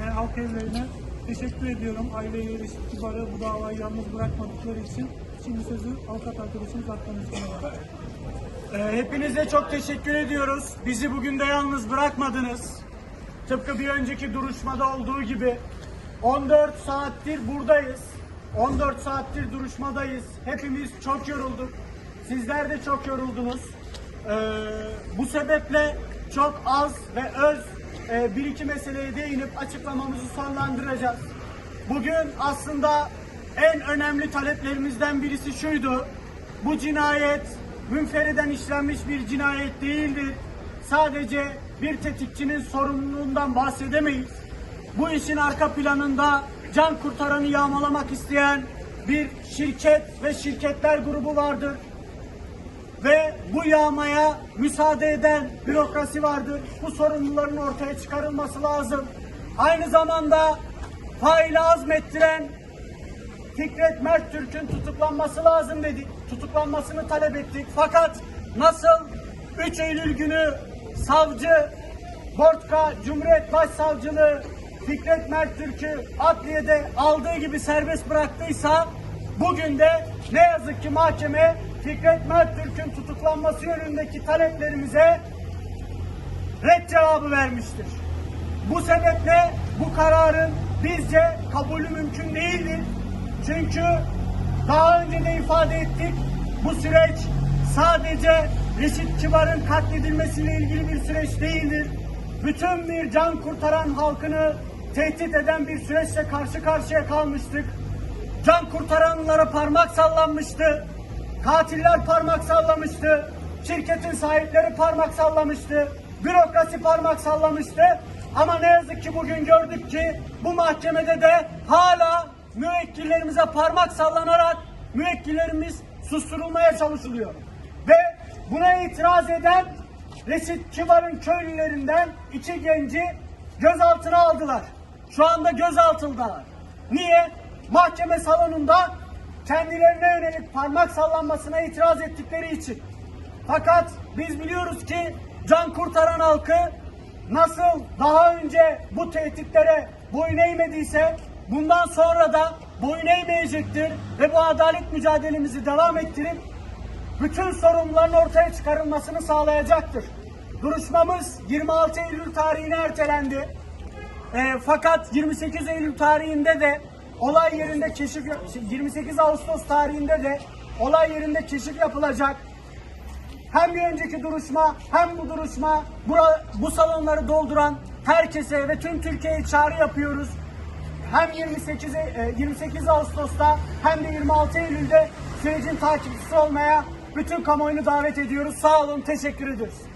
halk evlerine teşekkür ediyorum. Aileyi, Kibar'ı bu davayı yalnız bırakmadıkları için. Şimdi sözü avukat arkadaşımız Aktan Üstüne var. Hepinize çok teşekkür ediyoruz. Bizi bugün de yalnız bırakmadınız. Tıpkı bir önceki duruşmada olduğu gibi 14 saattir buradayız. 14 saattir duruşmadayız. Hepimiz çok yorulduk. Sizler de çok yoruldunuz. Ee, bu sebeple çok az ve öz e, bir iki meseleye değinip açıklamamızı sonlandıracağız. Bugün aslında en önemli taleplerimizden birisi şuydu. Bu cinayet münferiden işlenmiş bir cinayet değildir. Sadece bir tetikçinin sorumluluğundan bahsedemeyiz. Bu işin arka planında can kurtaranı yağmalamak isteyen bir şirket ve şirketler grubu vardır. Ve bu yağmaya müsaade eden bürokrasi vardır. Bu sorumluların ortaya çıkarılması lazım. Aynı zamanda faili azmettiren Fikret Mert Türk'ün tutuklanması lazım dedik. Tutuklanmasını talep ettik. Fakat nasıl 3 Eylül günü savcı Bortka Cumhuriyet Başsavcılığı Fikret Mert Türk'ü adliyede aldığı gibi serbest bıraktıysa bugün de ne yazık ki mahkeme Fikret Mert Türk'ün tutuklanması yönündeki taleplerimize red cevabı vermiştir. Bu sebeple bu kararın bizce kabulü mümkün değildir. Çünkü daha önce de ifade ettik bu süreç sadece Reşit Kibar'ın katledilmesiyle ilgili bir süreç değildir. Bütün bir can kurtaran halkını tehdit eden bir süreçle karşı karşıya kalmıştık. Can kurtaranlara parmak sallanmıştı. Katiller parmak sallamıştı. Şirketin sahipleri parmak sallamıştı. Bürokrasi parmak sallamıştı. Ama ne yazık ki bugün gördük ki bu mahkemede de hala müvekkillerimize parmak sallanarak müvekkillerimiz susturulmaya çalışılıyor. Ve buna itiraz eden Reşit Kibar'ın köylülerinden iki genci gözaltına aldılar. Şu anda gözaltındalar. Niye? Mahkeme salonunda kendilerine yönelik parmak sallanmasına itiraz ettikleri için. Fakat biz biliyoruz ki can kurtaran halkı nasıl daha önce bu tehditlere boyun eğmediyse bundan sonra da boyun eğmeyecektir ve bu adalet mücadelemizi devam ettirip bütün sorunların ortaya çıkarılmasını sağlayacaktır. Duruşmamız 26 Eylül tarihine ertelendi. E, fakat 28 Eylül tarihinde de olay yerinde keşif yap- 28 Ağustos tarihinde de olay yerinde keşif yapılacak. Hem bir önceki duruşma hem bu duruşma bura, bu salonları dolduran herkese ve tüm Türkiye'ye çağrı yapıyoruz. Hem 28 e, 28 Ağustos'ta hem de 26 Eylül'de sürecin takipçisi olmaya bütün kamuoyunu davet ediyoruz. Sağ olun, teşekkür ediyoruz.